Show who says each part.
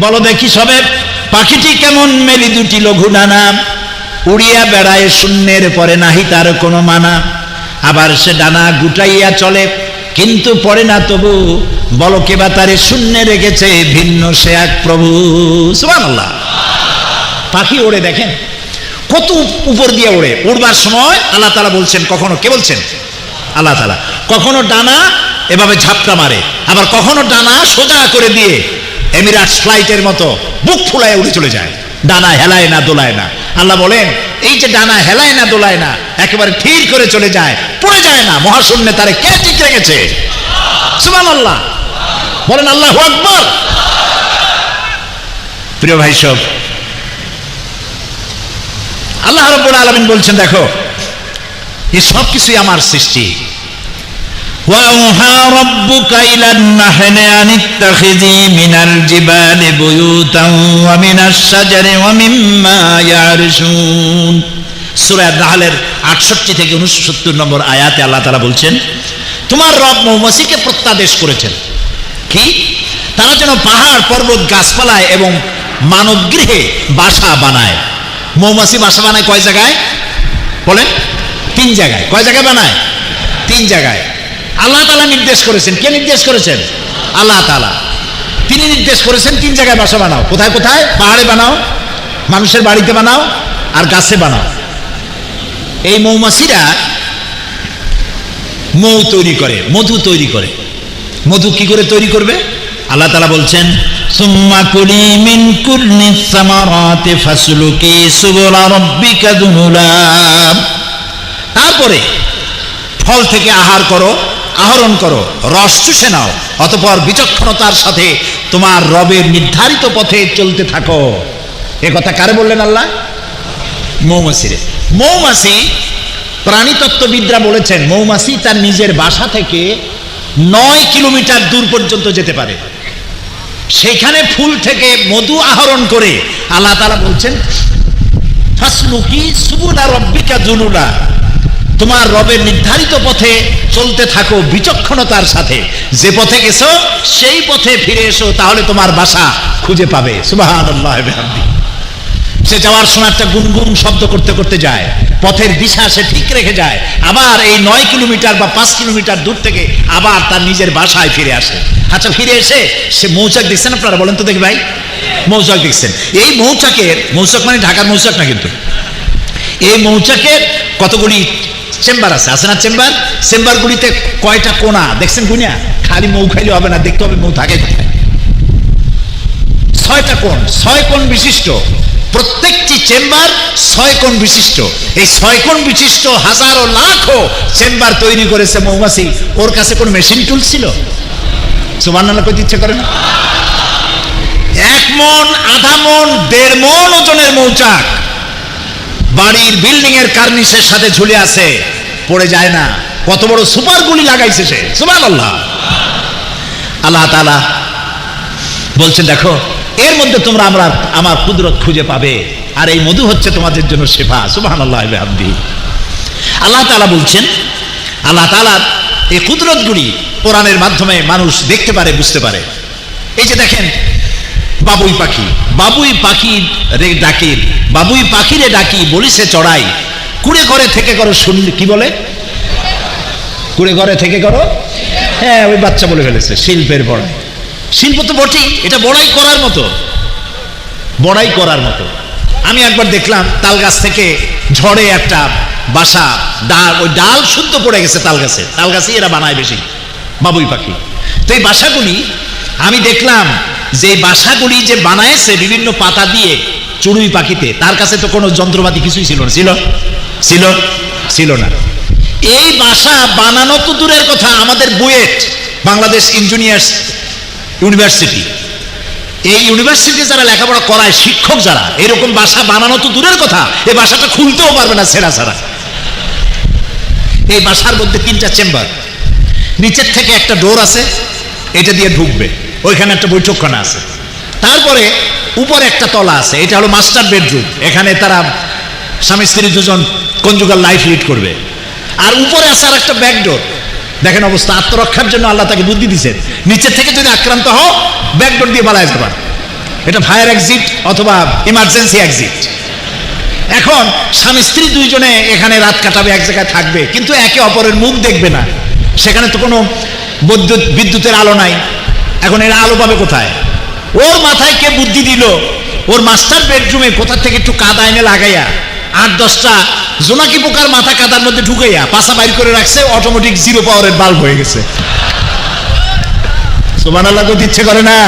Speaker 1: বলো দেখি সবে, পাখিটি কেমন মেলি দুটি লঘু ডানা উড়িয়া বেড়ায় শূন্যের পরে নাহি তার কোনো মানা। আবার সে ডানা গুটাইয়া চলে, কিন্তু পড়ে না তবু। বলো কেবা তারে শূন্যে রেখেছে ভিন্ন সে এক প্রভু। সুবহানাল্লাহ। পাখি ওড়ে দেখেন, কত উপর দিয়ে ওড়ে। উড়বার সময় আল্লাহ তালা বলছেন, কখনো কে বলছেন? আল্লাহ তালা কখনো ডানা এভাবে ঝাপটা মারে, আবার কখনো ডানা সোজা করে দিয়ে এমিরাটস ফ্লাইটের মতো বুক ফুলায় উড়ে চলে যায়। ডানা হেলায় না, দোলায় না। আল্লাহ বলেন, এই যে ডানা হেলায় না, দোলায় না, একেবারে ঠিক করে চলে যায়, পড়ে যায় না। মহাশূন্যে তারে কে ঠিক রেখেছে? সুমান আল্লাহ বলেন, আল্লাহ আকবর। প্রিয় ভাই সব, আল্লাহ রব্বুল আলমিন বলছেন, দেখো, এই সব কিছুই আমার সৃষ্টি। وأوحى ربك إلى النحل أن اتخذي من الجبال بيوتا ومن الشجر ومما يعرشون সূরা নাহলের 68 থেকে 69 নম্বর আয়াতে আল্লাহ তাআলা বলছেন তোমার রব মৌমাছিকে প্রত্যাদেশ করেছেন কি তারা যেন পাহাড় পর্বত গাছপালায় এবং মানব গৃহে বাসা বানায় মৌমাছি বাসা বানায় কয় জায়গায় বলেন তিন জায়গায় কয় জায়গায় বানায় তিন জায়গায় আল্লাহ তালা নির্দেশ করেছেন। কে নির্দেশ করেছেন? আল্লাহ তালা। তিনি নির্দেশ করেছেন তিন জায়গায় বাসা বানাও। কোথায় কোথায়? পাহাড়ে বানাও, মানুষের বাড়িতে বানাও, আর গাছে বানাও। এই মৌমাছিরা মৌ তৈরি করে, মধু তৈরি করে। মধু কি করে তৈরি করবে? আল্লাহ তালা বলছেন তারপরে ফল থেকে আহার করো আহরণ করো, রস চুষে নাও, অতপর বিচক্ষণতার সাথে তোমার রবের নির্ধারিত পথে চলতে থাকো। এ কথা কারে বললেন আল্লাহ? মৌমাছিরে। মৌমাছি প্রাণীতত্ত্ববিদরা বলেছেন, মৌমাছি তার নিজের বাসা থেকে নয় কিলোমিটার দূর পর্যন্ত যেতে পারে। সেখানে ফুল থেকে মধু আহরণ করে আল্লাহ তালা বলছেন, ফাসলুকি সুবুলা রব্বিকা জুনুলা তোমার রবের নির্ধারিত পথে চলতে থাকো বিচক্ষণতার সাথে। যে পথে গেছো, সেই পথে ফিরে এসো, তাহলে তোমার বাসা খুঁজে পাবে। সে যাওয়ার সময় একটা গুনগুন শব্দ করতে করতে যায়। পথের দিশা সে ঠিক রেখে যায়। আবার এই নয় কিলোমিটার বা পাঁচ কিলোমিটার দূর থেকে আবার তার নিজের বাসায় ফিরে আসে। আচ্ছা ফিরে এসে সে মৌচাক দেখছেন আপনারা? বলেন তো দেখি ভাই। মৌচাক দেখছেন। এই মৌচাকের, মৌচাক মানে ঢাকার মৌচাক না কিন্তু? এই মৌচাকের কতগুলি চেম্বার আছে আছে না চেম্বার? চেম্বারগুলিতে কয়টা কোণা দেখছেন গুনিয়া? খালি মৌ খাইলে হবে না, দেখতে হবে মৌ থাকে ছয়টা কোণ, ছয় কোণ বিশিষ্ট। প্রত্যেকটি চেম্বার ছয় কোণ বিশিষ্ট। এই ছয় কোণ বিশিষ্ট হাজারো লাখো চেম্বার তৈরি করেছে মৌমাছি। ওর কাছে কোন মেশিন টুল ছিল? সুবহানাল্লাহ, কইতে ইচ্ছে করেন এক মন, আধা মন, দেড় মন ওজনের মৌচাক। বাড়ির বিল্ডিং এর কার্নিসের সাথে ঝুলে আছে। পড়ে যায় না। কত বড় সুপার গুলি লাগাইছে সে। সুবহানাল্লাহ। আল্লাহ তাআলা বলছেন, দেখো, এর মধ্যে তোমরা আমরা, আমার কুদরত খুঁজে পাবে। আর এই মধু হচ্ছে তোমাদের জন্য শেফা। সুবহানাল্লাহ বিহামদি আল্লাহ তাআলা বলছেন, আল্লাহ তাআলার এই কুদরতগুলি কোরআনের মাধ্যমে মানুষ দেখতে পারে, বুঝতে পারে। এই যে দেখেন, বাবুই পাখি। বাবুই পাখি রে ডাকি বাবুই পাখিরে ডাকি, বলিছে, চড়াই। কুড়ে ঘরে থেকে করো শুনলি কি বলে? কুড়ে ঘরে থেকে করো? হ্যাঁ ওই বাচ্চা বলে ফেলেছে, শিল্পের বড়াই। শিল্প তো বটেই, এটা বড়াই করার মতো। বড়াই করার মতো। আমি একবার দেখলাম, তাল গাছ থেকে ঝড়ে একটা বাসা, ডাল, ওই ডাল শুদ্ধ পড়ে গেছে তাল গাছে। তাল গাছেই এরা বানায় বেশি, বাবুই পাখি। তো এই বাসাগুলি, আমি দেখলাম যে বাসাগুলি যে বানায়ছে বিভিন্ন পাতা দিয়ে চড়ুই পাখিতে, তার কাছে তো কোনো যন্ত্রপাতি কিছুই ছিল না। ছিল? ছিল? ছিল না। এই বাসা বানানো তো দূরের কথা, আমাদের বুয়েট, বাংলাদেশ ইঞ্জিনিয়ার্স ইউনিভার্সিটি। এই ইউনিভার্সিটি যারা লেখাপড়া করায়, শিক্ষক যারা, এরকম বাসা বানানো তো দূরের কথা এই বাসাটা খুলতেও পারবে না ছেঁড়া ছাড়া এই বাসার মধ্যে তিনটা চেম্বার, নিচের থেকে একটা ডোর আছে, এটা দিয়ে ঢুকবে, ওইখানে একটা বৈঠকখানা আছে। তারপরে উপরে একটা তলা আছে, এটা হলো মাস্টার বেডরুম এখানে তারা স্বামী স্ত্রী দুজন কঞ্জুগাল লাইফ লিড করবে। আর উপরে আছে আর একটা ব্যাকডোর দেখেন অবস্থা, আত্মরক্ষার জন্য আল্লাহ তাকে বুদ্ধি দিচ্ছেন নিচের থেকে যদি আক্রান্ত হও ব্যাকডোর দিয়ে পালায় যেতে পারে। এটা ফায়ার এক্সিট অথবা ইমার্জেন্সি এক্সিট এখন স্বামী স্ত্রী দুইজনে এখানে রাত কাটাবে, এক জায়গায় থাকবে, কিন্তু একে অপরের মুখ দেখবে না। সেখানে তো কোনো বৈদ্যুৎ বিদ্যুতের আলো নাই। এখন এরা আলো পাবে কোথায়? ওর মাথায় কে বুদ্ধি দিল? ওর মাস্টার বেডরুমে কোথা থেকে একটু কাদা এনে লাগাইয়া, আট, দশটা জোনাকি পোকার মাথা কাদার মধ্যে ঢুকাইয়া পাশা বাইর করে রাখছে অটোমেটিক জিরো পাওয়ারের বাল্ব হয়ে গেছে। সোমান আল্লাহ ইচ্ছে করে না?